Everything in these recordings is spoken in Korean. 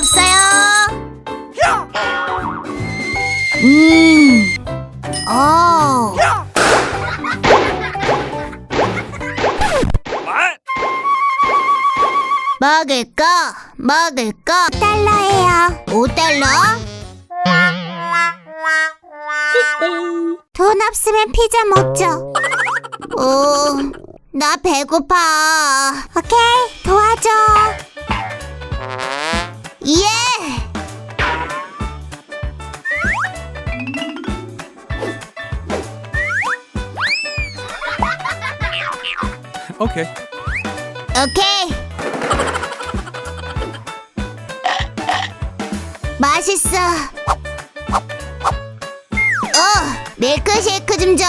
없어요. 음. 어. 먹을까? 먹을까? 5달러예요. 5달러? 돈 없으면 피자 먹죠. 어, 나 배고파. 오케이, 도와줘. 예! Okay. 오케이. 맛있어. 어, 밀크쉐이크 좀 줘.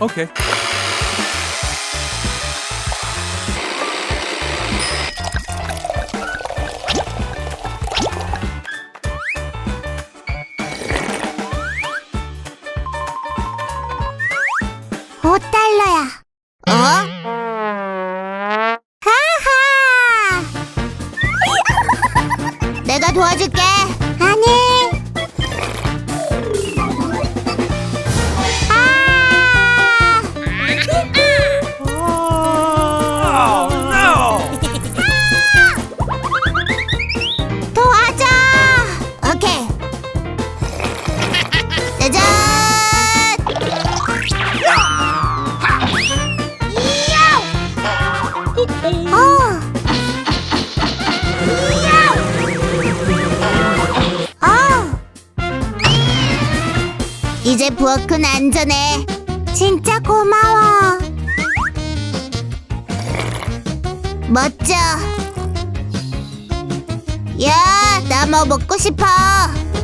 Okay. 오달러야 어? 하하! 내가 도와줄게. 아니. 부엌은 안전해. 진짜 고마워. 멋져. 야, 나 뭐 먹고 싶어.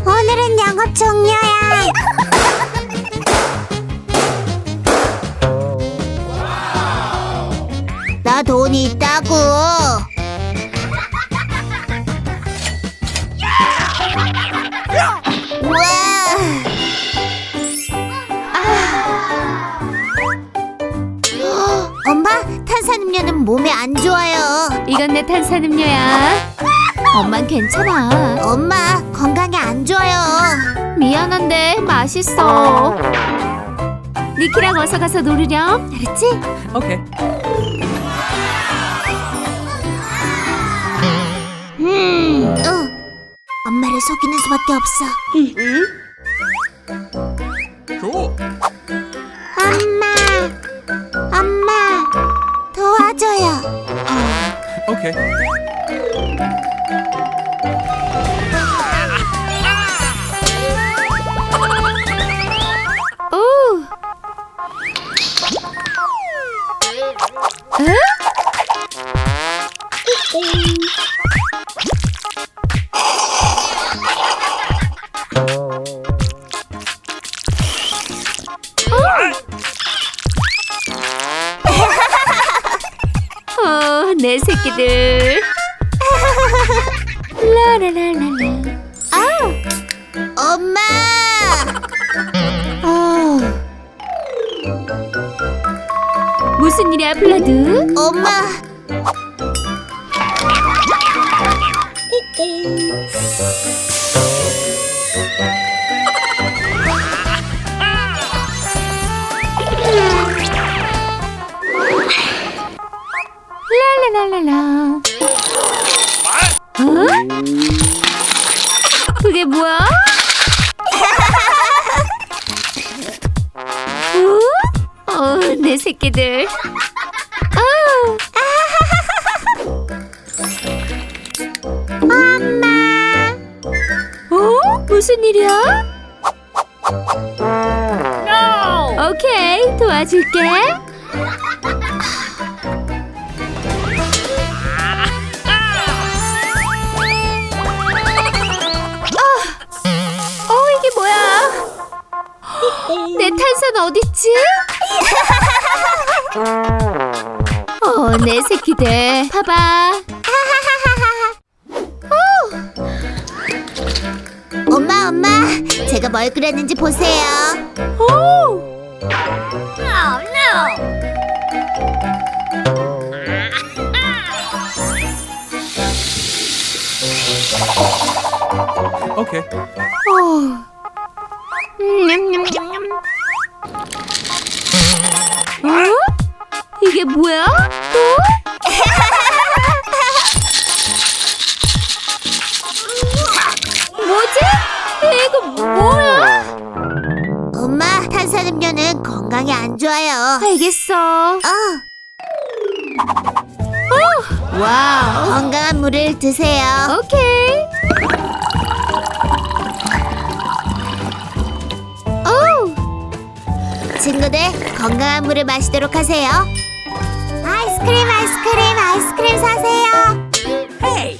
오늘은 영업 종료야. 나 돈이 있다고. 몸에 안 좋아요. 이건 내 탄산음료야. 엄만 괜찮아. 엄마, 건강에 안 좋아요. 미안한데 맛있어. 니키랑 어서 가서 놀으렴. 알았지? Okay. 음, 어. 엄마를 속이는 수밖에 없어. Cool. Okay. 내 새끼들. 라라라라라. 엄마. 어, 무슨 일이야, 블라드? 엄마. 내 새끼들. 아, 엄마. 어? 무슨 일이야? 오케이, 도와줄게. 아, 어, 이게 뭐야? 내 탄산 어딨지? 어, 내 새끼들. 봐봐. 엄마, 엄마, 제가 뭘 그렸는지 보세요. 오! Okay. 어. 어? 뭐야? 또? 뭐지? 이거 뭐야? 엄마, 탄산음료는 건강에 안 좋아요. 알겠어. 어. 와우. 건강한 물을 드세요. 오케이. 오, 친구들, 건강한 물을 마시도록 하세요. 아이스크림, 아이스크림, 아이스크림 사세요. 네,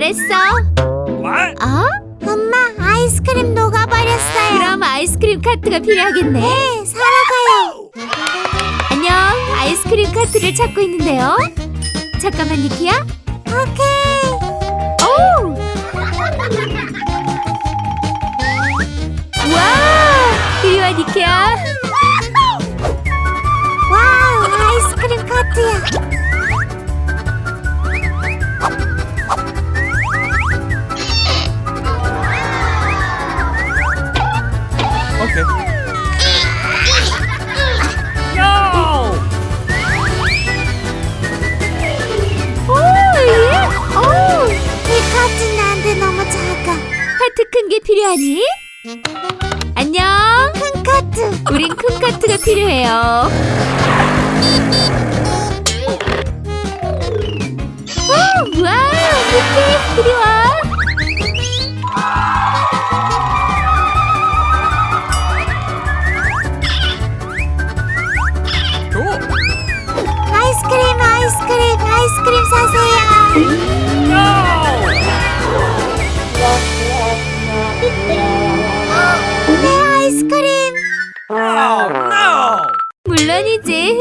잘했어. What? 어? 엄마, 아이스크림 녹아버렸어요. 그럼 아이스크림 카트가 필요하겠네. 네, 사러 가요. 안녕, 아이스크림 카트를 찾고 있는데요. 잠깐만, 니키야. 오케이. 오! 와! 이리 와, 니키야. 큰 게 필요하니? 안녕. 큰 카트. 우린 큰 카트가 필요해요. 오, 와, 니키, 이리 와. 아이스크림, 아이스크림, 아이스크림 사세요. 물론이지.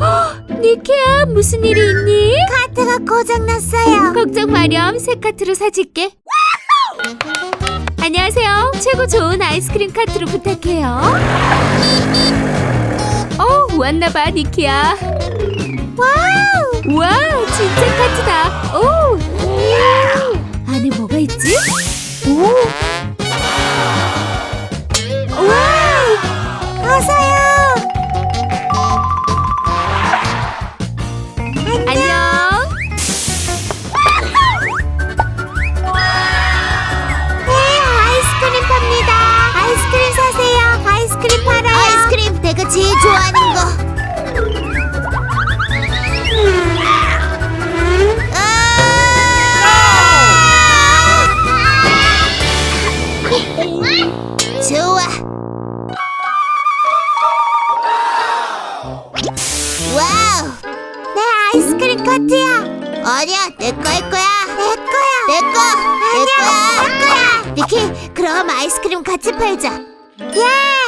헉, 니키야, 무슨 일이 있니? 카트가 고장났어요. 걱정 마렴, 새 카트로 사줄게. 안녕하세요. 최고 좋은 아이스크림 카트로 부탁해요. 어, 왔나봐, 니키야. 와우. 와, 진짜 카트다. 오, 안에 뭐가 있지? 오, 내가 제일 좋아하는 거. 아! 좋아. 와우. 내 아이스크림 카트야. 아니야, 내 거일 거야. 내 거야. 내 거. 내 거야. 내 거야. 니키, 그럼 아이스크림 같이 팔자. 예.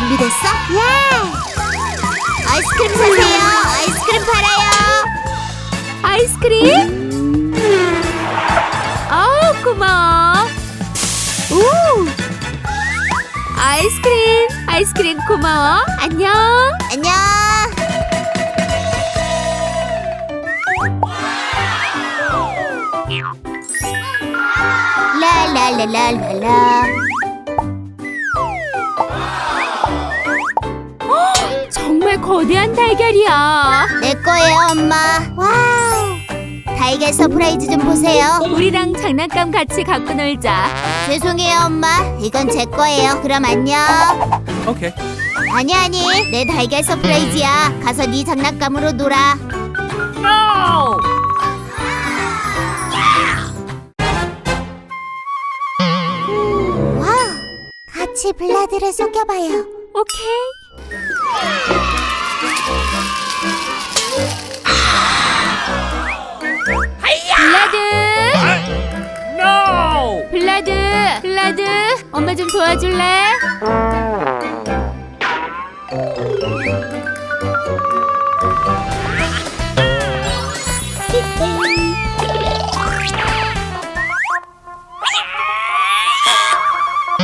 준비됐어? 예. 아이스크림 사세요. 아이스크림 팔아요. 아이스크림? 아우, 고마워. 오! 아이스크림, 아이스크림 고마워. 안녕. 안녕. 라라라라라라. 정말 거대한 달걀이야. 내 거예요, 엄마. 와우. 달걀 서프라이즈 좀 보세요. 우리랑 장난감 같이 갖고 놀자. 죄송해요, 엄마. 이건 제 거예요. 그럼 안녕. Okay. 아니 아니, 내 달걀 서프라이즈야. 가서 네 장난감으로 놀아. 음, 같이 블라드를 속여봐요. 오케이. 도와줄래?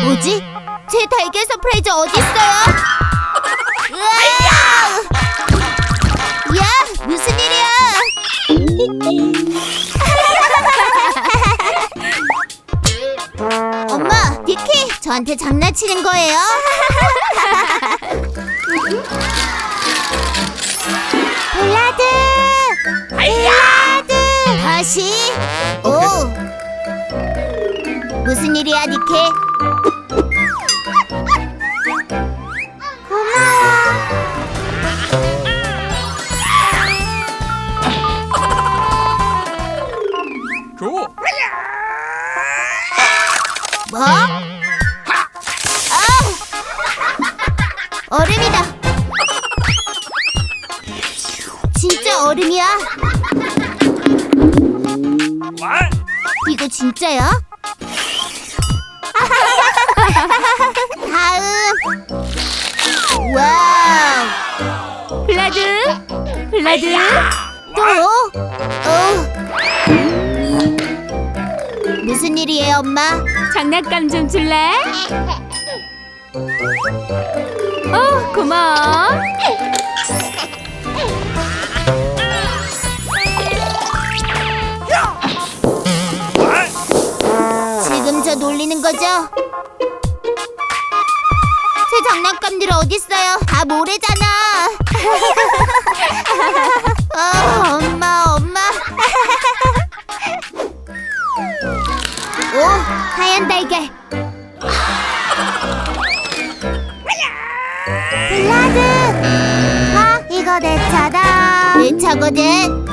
뭐지? 제 달걀 서프라이즈 어디 있어요? 으아! 야, 무슨 일이야? 저한테 장난치는 거예요? 블라드! 블라드! 다시? 오! 무슨 일이야, 니키? 고마워. Cool. 뭐? 얼음이야? 이거 진짜야? 다음. 와우. 블라드, 블라드. 또? 어. 무슨 일이에요, 엄마? 장난감 좀 줄래? 어, 고마워. 놀리는 거죠? 제 장난감들 어딨어요? 다 모래잖아. 어, 엄마, 엄마. 오, 하얀 달걀. 블라드. 아, 이거 내 차다. 내 차거든.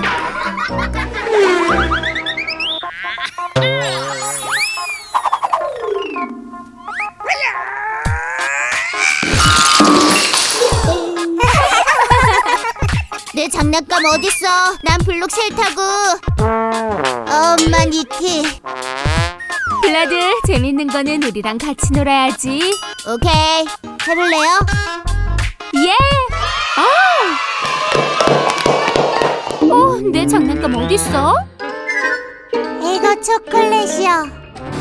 장난감 어딨어? 난 블록 싫다고. 엄마 니키. 블라드, 재밌는 거는 우리랑 같이 놀아야지. 오케이. 해볼래요? 예! 어! 어, 내 장난감 어딨어? 이거 초콜릿이요.